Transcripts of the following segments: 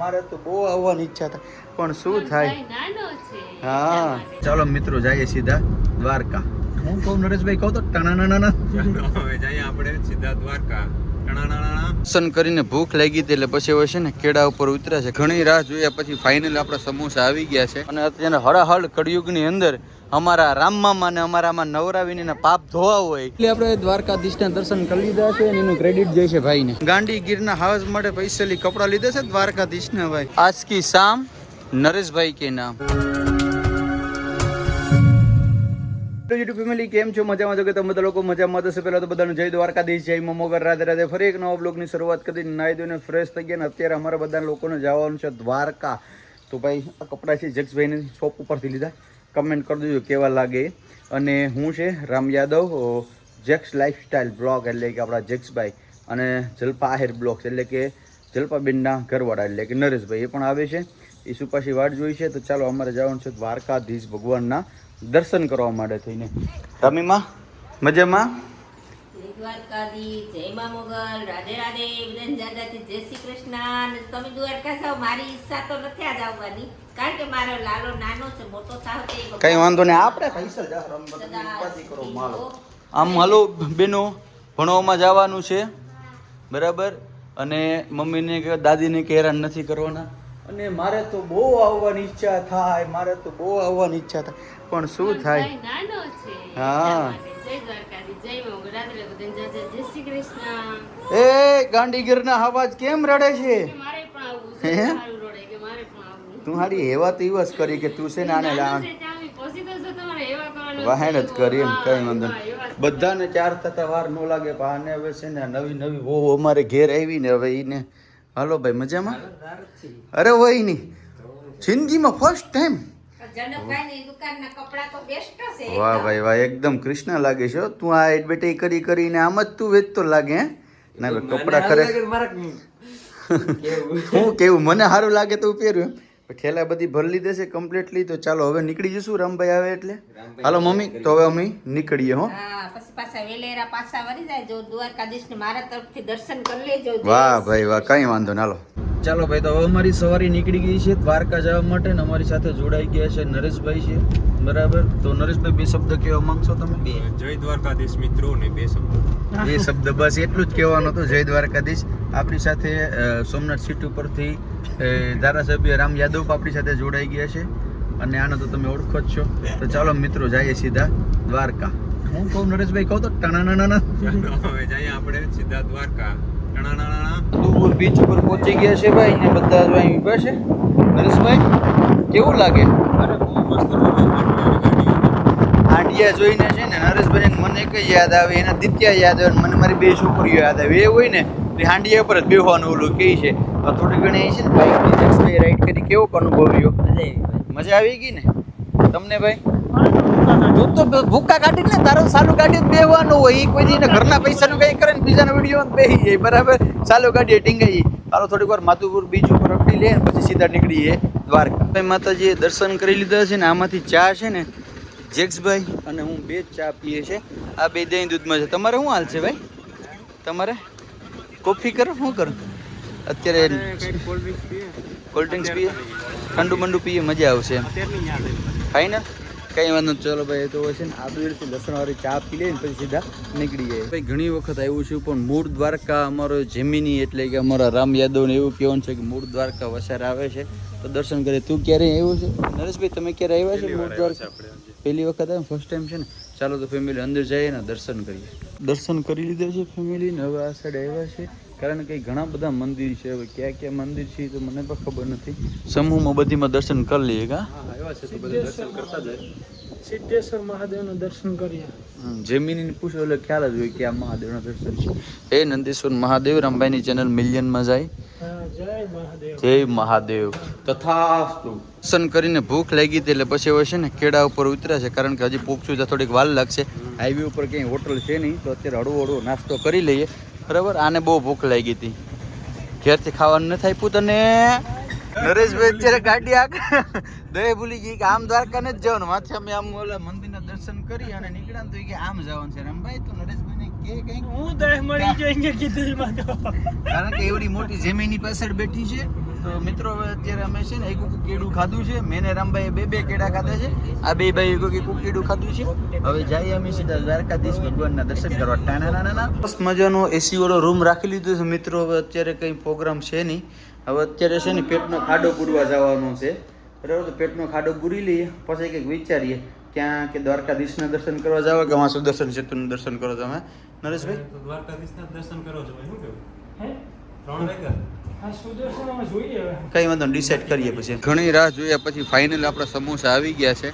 મારે તો બહુ આવવાની ઈચ્છા થાય. પણ શું થાય? ભાઈ નાનો છે. હા. ચાલો મિત્રો જઈએ સીધા દ્વારકા. હું કહું નરેશભાઈ કહું તો. ટણાણાણા હવે જઈએ આપણે સીધા દ્વારકા. દર્શન કરીને ભૂખ લાગી હતી એટલે પછી હવે છે ને કેળા ઉપર ઉતર્યા છે. ઘણી રાહ જોયા પછી ફાઇનલ આપણા સમોસા આવી ગયા છે. અને અત્યારે હળાહળ કળિયુગની અંદર અમારા રામ મામા અને અમારામાં નવરાવીને પાપ ધોવા હોય. એટલે આપણે દ્વારકાધીશના દર્શન કરી લીધા છે અને એનું ક્રેડિટ જાય છે ભાઈને. ગાંડી ગીરના હાવસ માટે પૈસેલી કપડાં લીધા છે દ્વારકાધીશના ભાઈ. આજકી શામ નરેશભાઈ કે નામ. યુટ્યુબ ફેમિલી કેમ છો? મજામાં છો કે તમે બધા લોકો? મજામાં થશે પહેલાં તો બધાનું જય દ્વારકાધીશ જય મમોગર રાધે રાધે. ફરી એક નવા બ્લોગની શરૂઆત કરી નાહી ધોઈને ફ્રેશ થઈ ગયા ને અત્યારે અમારા બધા લોકોને જવાનું છે દ્વારકા. તો ભાઈ આ કપડાં છે જક્ષભાઈની શોપ ઉપરથી લીધા. કમેન્ટ કરી દેજો કેવા લાગે. અને હું છે Ram Yadav Jacks lifestyle blog એટલે કે આપણા જેક્સભાઈ અને જલપા આહિર બ્લોગ્સ એટલે કે જલપાબેનના ઘરવાળા એટલે કે નરેશભાઈ એ પણ આવે છે. એ સુપાશી વાટ જોઈ છે. તો ચાલો અમારે જવાનું છે દ્વારકાધીશ ભગવાનના દર્શન કરવા માટે થઈને. રમીમાં, મજામાં? જય દ્વારકાધીશ જય મા મોગલ રાધે રાધે બધાને દાદાથી જય શ્રી કૃષ્ણ. તમે દ્વારકા જાઓ મારી ઈચ્છા તો નથી આજ આવવાની. કારણ કે મારો લાલો નાનો છે મોટો થાવ તે કઈ વાંધો નહીં આપણે પૈસા જા રમ કરો માલો. આમ હલો બેનો ભણવામાં જવાનું છે. બરાબર? અને મમ્મીને કે દાદીને કે હેરાન નથી કરવાના? અને મારે તો બહુ આવવાની ઈચ્છા થાય મારે તો બહુ આવવાની ઈચ્છા થાય. પણ શું થાય? નાનો છે હા. એ ગાંડી ગાંડીગીરના અવાજ કેમ રડે છે? તું હારી હેવા તો એવા કરી કે તું છે ને આને કરવાનું વાહેણ જ કરી એમ કઈ વાંધો બધાને ચાર થતા વાર ન લાગે પણ આને હવે છે ને નવી નવી વહુ અમારે ઘેર આવી ને હવે ઈને હાલો ભાઈ મજામાં? અરે હોય નહીં. જિંદગીમાં ફર્સ્ટ ટાઈમ જનકભાઈની દુકાનના કપડાં તો બેસ્ટ છે વાહ. ભાઈ વાહ એકદમ કૃષ્ણ લાગે છે તું આ એડવર્ટાઈ કરી કરીને આમ જ તું વેચતો લાગે હે? ના કપડા ખરે હું કેવું? મને સારું લાગે તો પહેર્યું એમ. ઠેલા બધી ભરી લીધે છે કમ્પ્લીટલી તો ચાલો હવે નીકળી જશું રામભાઈ આવે એટલે? હાલો મમ્મી તો હવે અમે નીકળીએ હો. પછી પાછા વેલેરા પાછા વળી જાય. જો દ્વારકાધીશને મારા તરફથી દર્શન કરી લેજો. વાહ ભાઈ વાહ કઈ વાંધો ના ચાલો ભાઈ તો હવે અમારી સવારી નીકળી ગઈ છે દ્વારકા જવા માટે ને અમારી સાથે જોડાઈ ગયા છે નરેશભાઈ છે બરાબર? તો નરેશભાઈ બે શબ્દ કહેવા માંગશો તમે? બે. જય દ્વારકાધીશ મિત્રો ને બે શબ્દ. બે શબ્દ બસ એટલું જ કહેવાનું હતું જય દ્વારકાધીશ. આપણી સાથે સોમનાથ સીટ ઉપરથી ધારાસભ્ય રામ યાદવ પણ આપણી સાથે જોડાઈ ગયા છે. અને આને તો તમે ઓળખો જ છો. તો ચાલો મિત્રો જઈએ સીધા દ્વારકા. હું કહું નરેશભાઈ કહું તો ટણાણાણા હવે જઈએ આપણે સીધા દ્વારકા. દૂર બીચ ઉપર પહોંચી ગયા છે ભાઈ ને બધા જ અહીં ઊભા છે. નરેશભાઈ કેવું લાગે? આંડિયા જોઈને છે ને નરેશભાઈ મને કઈ યાદ આવે એના દિત્યા યાદ આવે મને મારી બે છોકરીઓ યાદ આવે. એ હોય ને તે હાંડિયા પર જ બેહવાનું ઓલું કહે છે. થોડી ઘણી એ છે ને બાઈક ડિઝાઇન રાઈડ કરી કેવો અનુભવ રહ્યો? મજા આવી ગઈ ને. તમને ભાઈ? તું તો ભૂકા કાઢી ને તારો સારું ગાડી બેહવાનું હોય એ કોઈ ઘરના પૈસાનું કંઈ કરે ને બીજાના વીડિયો બેસી જાય. બરાબર? ચાલો ગાડીએ ટીંગાઈ ચાલો થોડીક વાર માધુપુર બીચ ઉપર અકડી લે પછી સીધા નીકળીએ દ્વારકા. ભાઈ માતાજીએ દર્શન કરી લીધા છે ને આમાંથી ચા છે ને જેક્સભાઈ અને હું બે ચા પીએ છે. આ બે દહીં દૂધમાં છે. તમારે શું હાલ છે ભાઈ? તમારે? કોફી કરો શું કરો? અત્યારે કોલ્ડ ડ્રિંક્સ પીએ? ઠંડુ મંડુ પીએ મજા આવશે એમ. કઈ વાંધો. ચલો ભાઈ તો છે ને આપણે ઇલાયચી લસણ વાળી ચા પી લઈએ ને પછી સીધા નીકળી જાય. ભાઈ ઘણી વખત આવ્યું છું પણ મૂળ દ્વારકા અમારો જેમિની એટલે કે અમારા રામ યાદવ ને એવું કહેવાનું છે કે મૂળ દ્વારકા વસાર આવે છે. તો દર્શન કરે તું ક્યારે આવ્યું છે? નરેશભાઈ તમે ક્યારે આવ્યા છે મૂળ દ્વારકા? પહેલી વખત આવ્યો? ફર્સ્ટ ટાઈમ છે ને? ચાલો તો ફેમિલી અંદર જઈએ ને દર્શન કરીએ. દર્શન કરી લીધા છે ફેમિલી નવા હવે આ સાઈડ આવ્યા છે. કારણ કે ઘણા બધા મંદિર છે હવે ક્યાં ક્યાં મંદિર છે તો મને પણ ખબર નથી. સમૂહમાં બધીમાં દર્શન કરી લઈએ કા? એવા છે તો બધા દર્શન કરતા જાય. સિદ્ધેશ્વર મહાદેવના દર્શન કરીએ. જમીન પૂછો એટલે ખ્યાલ જ હોય કે આ મહાદેવના દર્શન છે. હે નંદીશ્વર મહાદેવ રામભાઈની ચેનલ મિલિયનમાં જાય. જય મહાદેવ. જય મહાદેવ. તથાસ્તુ. દર્શન કરીને ભૂખ લાગી હતી એટલે પછી હવે છે ને કેળા ઉપર ઉતર્યા છે કારણ કે હજી પહોંચશું ત્યાં થોડીક વાર લાગશે. હાઈવે ઉપર ક્યાંય હોટલ છે નહીં તો અત્યારે હળવો હળવો નાસ્તો કરી લઈએ. બરાબર? આને બહુ ભૂખ લાગી હતી. ઘેરથી ખાવાનું નથી આપ્યું તને નરેશભાઈ અત્યારે ગાડી આગળ દહે ભૂલી ગઈ કે આમ દ્વારકા ને જ જવાનું. માથે અમે આમ ઓલા મંદિરના દર્શન કરી અને નીકળ્યા ને તો કે આમ જવાનું છે. રમભાઈ તો નરેશભાઈ કે કંઈક હું દેહ મળી જાય કીધું કારણ કે એવડી મોટી જમીનની પાછળ બેઠી છે. તો મિત્રો અત્યારે અમે છે ને એક કીડું ખાધું છે. મેં રામભાઈ રામભાઈએ બે બે કેડા ખાધા છે. આ બે ભાઈ એક એક કેડું ખાધું છે. હવે જઈએ અમે સીધા દ્વારકાધીશ ભગવાનના દર્શન કરવા. ટાણા નાના મસ્ત મજાનો એસી વાળો રૂમ રાખી લીધો છે મિત્રો. હવે અત્યારે કંઈ પ્રોગ્રામ છે નહીં. હવે અત્યારે છે ને પેટનો ખાડો પૂરવા જવાનો છે. બરાબર? તો પેટનો ખાડો પૂરી લઈએ. પછી કંઈક વિચારીએ ક્યાં કે દ્વારકાધીશના દર્શન કરવા જાવ કે વાં સુદર્શન સેતુનું દર્શન કરો તમે? નરેશભાઈ? તો દ્વારકાધીશના દર્શન કરો છો ભાઈ. શું કેવું હે? કઈ વાંધો ડિસાઈડ કરીએ પછી. ઘણી રાહ જોયા પછી ફાઇનલ આપણા સમોસા આવી ગયા છે.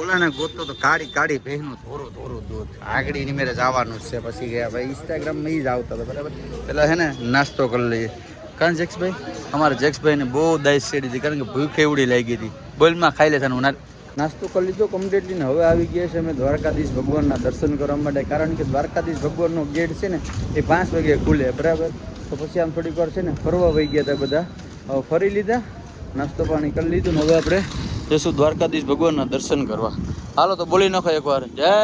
ઓલાને ગોતતો તો કાળી કાઢી બહેનો થોરો થોરો દૂધ આગળની મેરે જવાનું જ છે પછી ગયા ભાઈ ઇન્સ્ટાગ્રામમાં ઈ જ આવતા હતા બરાબર? પેલા હે ને નાસ્તો કરી લઈએ. કારણ જેક્સભાઈ? અમારા જેક્સભાઈને બહુ દાઈશ ચડી હતી કારણ કે ભૂખ એવડી લાગી હતી. બોલમાં ખાઈ લેતા હું નાસ્તો કરી લીધો કમ્પ્લીટલી ને હવે આવી ગયા છે અમે દ્વારકાધીશ ભગવાનના દર્શન કરવા માટે કારણ કે દ્વારકાધીશ ભગવાનનો ગેટ છે ને એ પાંચ વાગે ખુલે બરાબર? તો પછી આમ થોડીક વાર છે ને ફરવા વહી ગયા હતા બધા. હવે ફરી લીધા, નાસ્તો પાણી કરી લીધું ને હવે આપણે જઈશું દ્વારકાધીશ ભગવાનના દર્શન કરવા. હાલો તો બોલી નાખો એકવાર. જય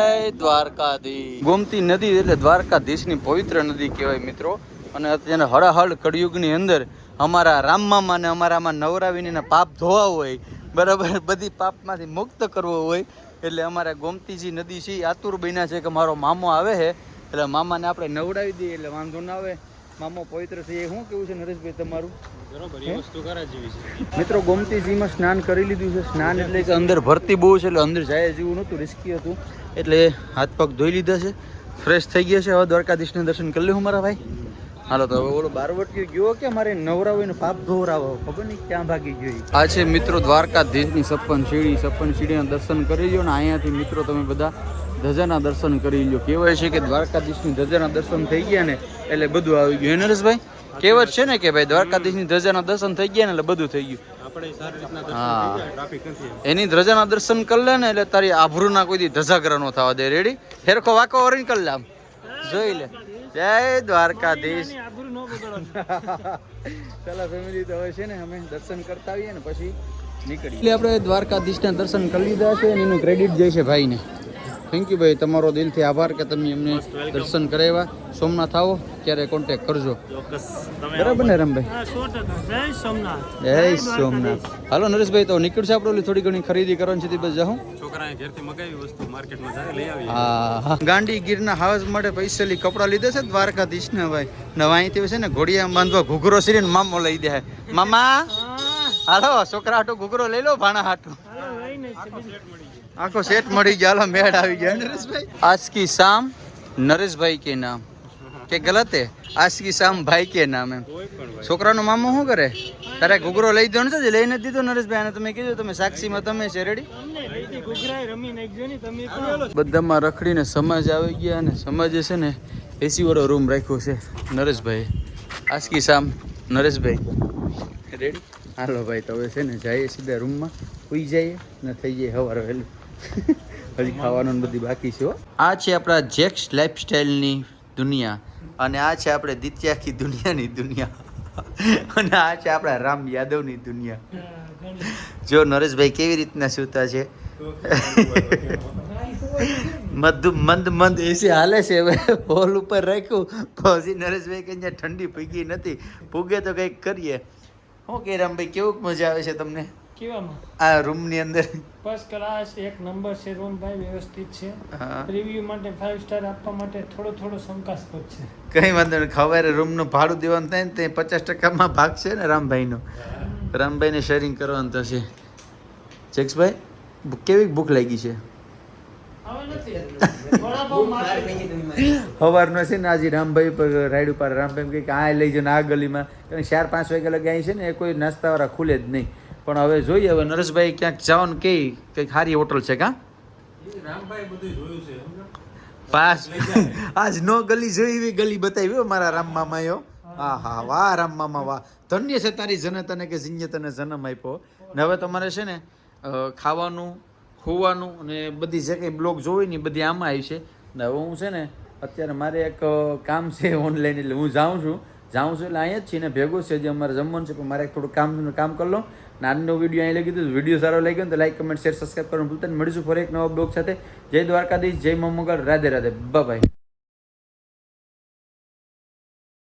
દ્વારકાધીશ. ગોમતી નદી એટલે દ્વારકાધીશની પવિત્ર નદી કહેવાય મિત્રો. અને અત્યારે હળહળ કળિયુગની અંદર અમારા રામમામા ને અમારામાં નવરાવીને પાપ ધોવા હોય, બરાબર, બધી પાપમાંથી મુક્ત કરવો હોય, એટલે અમારા ગોમતીજી નદી છે આતુર બન્યા છે કે મારો મામો આવે છે એટલે મામાને આપણે નવડાવી દઈએ, એટલે વાંધો ના આવે. મામો પવિત્ર થઈ જાય શું કેવું છે નરેશભાઈ તમારું? બરોબર એ વસ્તુ કરા જેવી છે. મિત્રો ગોમતીજીમાં સ્નાન કરી લીધું છે. સ્નાન એટલે કે અંદર ભરતી બહુ છે એટલે અંદર જાય જેવું નહોતું રિસ્કી હતું. એટલે હાથ પગ ધોઈ લીધા છે. ફ્રેશ થઈ ગયા છે. હવે દ્વારકાધીશને દર્શન કરી લઉં મારા ભાઈ. હાલો તો હવે ઓલો બારવટીયો ગયો કે મારે નવરાવો પાપ ધોવરાવો? ખબર નહીં ક્યાં ભાગી ગયો. આ છે મિત્રો દ્વારકાધીશની સપ્પન સીડી. સપ્પન સીડીના દર્શન કરી લ્યો ને અહીંયાથી મિત્રો તમે બધા ધજાના દર્શન કરી લો કહેવાય છે કે દ્વારકાધીશની ધજાના દર્શન થઈ ગયા ને એટલે બધું આવી ગયું. નરેશભાઈ? કહેવત છે ને કે ભાઈ દ્વારકાધીશની ધજાના દર્શન થઈ ગયા ને એટલે બધું થઈ ગયું. આપણે સારી રીતના દર્શન હા. થઈ જાય ટ્રાફિક નથી એમ. એની ધજાના દર્શન કરી લે ને એટલે તારી આભરૂના કોઈ દી ધજાગરા નો થવા દે. રેડી હેરખો વાકો ઓરીને કરી લે આમ. જોઈ લે. જય દ્વારકાધીશ. ચાલો ફેમિલી તો હવે છે ને અમે દર્શન કરતા આવીએ ને પછી નીકળી એટલે આપણે દ્વારકાધીશના દર્શન કરી લીધા છે અને એનું ક્રેડિટ જાય છે ભાઈને. થેન્ક યુ ભાઈ. તમારો દિલથી આભાર કે તમે અમને દર્શન કરાવ્યા. સોમનાથ આવો ત્યારે કોન્ટેક કરજો. બરાબર ને રમભાઈ? જય સોમનાથ. હાલો નરેશભાઈ તો નીકળશે આપણે ઓલી થોડી ઘણી ખરીદી કરવાની છે તે બસ જાઉં છોકરાએ ઘેરથી મગાવી વસ્તુ માર્કેટમાં જાય લઈ આવી. હા ગાંડી ગીરના હાઉસ માટે પૈસેલી કપડા લીધા છે દ્વારકાધીશ ને ભાઈ. નવા અહીંથી છે ને ઘોડિયા બાંધવા ઘૂઘરો સિરીને મામો લઈ દે. મામા! હાલો છોકરા હાટું ઘૂઘરો લઈ લો ભાણા હાટુ. આખો સેટ મળી ગયા મેળ આવી ગયા નરેશભાઈ? આસકી શામ, નરેશભાઈ કે નામ. કે ગલત હે? આસકી શામ ભાઈ કે નામ એમ. છોકરાનો મામો શું કરે? તારે ઘૂઘરો લઈ દો ને લઈને દીધો નરેશભાઈ, આને તમે કીધું, તમે સાક્ષીમાં તમે છે રેડી બધામાં રખડીને સમાજ આવી ગયા અને સમાજે છે ને એસી વાળો રૂમ રાખ્યો છે નરેશભાઈ આસકી શામ, નરેશભાઈ. રેડી હાલો ભાઈ, તો છે ને, જઈએ સીધા રૂમમાં ઉઈ જઈએ ને થઈ જઈએ સવારે વહેલું. હજી ખાવાનું બધી બાકી છે આ છે આપણા જેક્સ લાઈફસ્ટાઈલની દુનિયા અને આ છે આપણે દિત્યાખી દુનિયાની દુનિયા. અને આ છે આપણા રામ યાદવની દુનિયા. જો નરેશભાઈ કેવી રીતના સૂતા છે? મધ મંદ મંદ એસી હાલે છે હવે. હોલ ઉપર રાખ્યું. પછી નરેશભાઈ કે ઠંડી ભૂગી નથી. ભૂગે તો કંઈક કરીએ. શું કે રામભાઈ, કેવું મજા આવે છે તમને? કેવામાં? આ રૂમની અંદર. ફર્સ્ટ ક્લાસ એક નંબર છે રૂમ ભાઈ વ્યવસ્થિત છે. રિવ્યુ માટે ફાઇવ સ્ટાર આપવા માટે થોડો થોડો શંકાસ્પદ છે. કઈ વાંધો નહીં ખવારે રૂમનું ભાડું દેવાનું થાય ને તે પચાસ ટકામાં ભાગ છે ને રામભાઈનો. રામભાઈને શેરિંગ કરવાનું થશે. જેક્સભાઈ ભાઈ કેવી ભૂખ લાગી છે? સવારનો છે ને આજે રામભાઈ પર રાઈડ ઉપર રામભાઈ કહે કે આ લઈ જાઓ આ ગલીમાં. કારણ કે ચાર પાંચ વાગ્યા લગે અહીં છે ને એ કોઈ નાસ્તાવાળા ખુલે જ નહીં. પણ હવે જોઈએ, હવે નરેશભાઈ ક્યાંક જવાનું કે કંઈક સારી હોટલ છે કાં? પાસ. આજ નો ગલી જોઈ એવી ગલી બતાવી મારા રામ મામાયો હા હા, વાહ, રામ મામા, વાહ. ધન્ય છે તારી જનતાને કે જીન્ય તને જન્મ આપ્યો. ને હવે તમારે છે ને ખાવાનું, ખોવાનું અને બધી જે કંઈ બ્લોગ જોઈ ને બધી આમાં આવી છે. ને હવે હું છે ને, અત્યારે મારે એક કામ છે ઓનલાઈન એટલે હું જાઉં છું. જાઉં છું એટલે અહીંયા જ છીએ ને ભેગો છે જે અમારે જમવાનું છે, પણ મારે થોડું કામ કામ કરી લો ને વીડિયો અહીં લઈ ગયો વીડિયો સારો લાગ્યો ને તો લાઈક કમેન્ટ શેર સબસ્ક્રાઈબ કરવાનું ભૂલતા મળીશું ફરી એક નવા બ્લોગ સાથે. જય દ્વારકાધીશ, જય મમ્મગર રાધે રાધે. બાય